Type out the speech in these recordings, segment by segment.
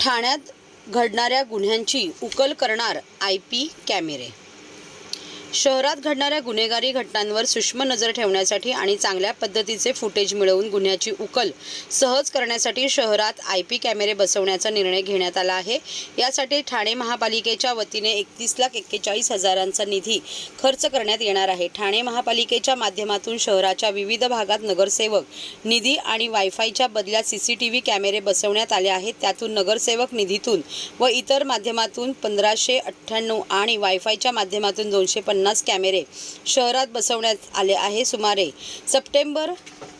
ठाण्यात घडणाऱ्या गुन्ह्यांची उकल करणार आय पी कॅमेरे. शहरात घडणाऱ्या गुन्हेगारी घटनांवर सूक्ष्म नजर ठेवण्यासाठी आणि चांगल्या पद्धतीचे फुटेज मिळवून गुन्ह्याची उकल सहज करण्यासाठी शहरात आय पी कॅमेरे बसवण्याचा निर्णय घेण्यात आला आहे. यासाठी ठाणे महापालिकेच्या वतीने एकतीस लाख एक्केचाळीस हजारांचा निधी खर्च करण्यात येणार आहे. ठाणे महापालिकेच्या माध्यमातून शहराच्या विविध भागात नगरसेवक निधी आणि वायफायच्या बदल्यात सी सी टी व्ही कॅमेरे बसवण्यात आले आहेत. त्यातून नगरसेवक निधीतून व इतर माध्यमातून पंधराशे अठ्ठ्याण्णव आणि वायफायच्या माध्यमातून दोनशे पन्नास पन्नास कॅमेरे शहरात बसवण्यात आले आहे. सुमारे सप्टेंबर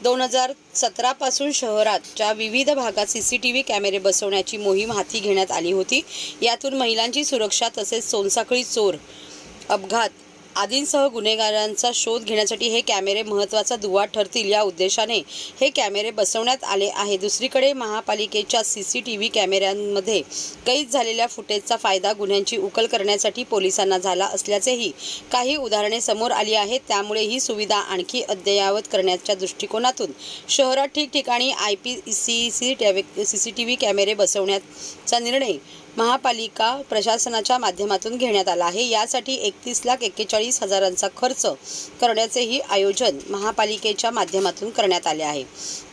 दोन हजार सतरापासून शहराच्या विविध भागात सी सी टी व्ही कॅमेरे बसवण्याची मोहीम हाती घेण्यात आली होती. यातून महिलांची सुरक्षा तसेच सोनसाखळी चोर अपघात आदींसह गुन्हेगारांचा शोध घेण्यासाठी हे कॅमेरे महत्त्वाचा दुवा ठरतील या उद्देशाने हे कॅमेरे बसवण्यात आले आहे. दुसरीकडे महापालिकेच्या सी सी टी व्ही कॅमेऱ्यांमध्ये कैद झालेल्या फुटेजचा फायदा गुन्ह्यांची उकल करण्यासाठी पोलिसांना झाला असल्याचेही काही उदाहरणे समोर आली आहेत. त्यामुळे ही सुविधा आणखी अद्ययावत करण्याच्या दृष्टिकोनातून शहरात ठिकठिकाणी I P C C C C T V कॅमेरे बसवण्याचा निर्णय महापालिका प्रशासनाच्या माध्यमातून घेण्यात आला आहे. यासाठी एकतीस लाख एक्केचाळीस हजारांचा खर्च करण्याचेही आयोजन महापालिकेच्या माध्यमातून करण्यात आले आहे.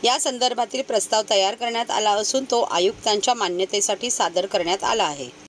या संदर्भातील प्रस्ताव तयार करण्यात आला असून तो आयुक्तांच्या मान्यतेसाठी सादर करण्यात आला आहे.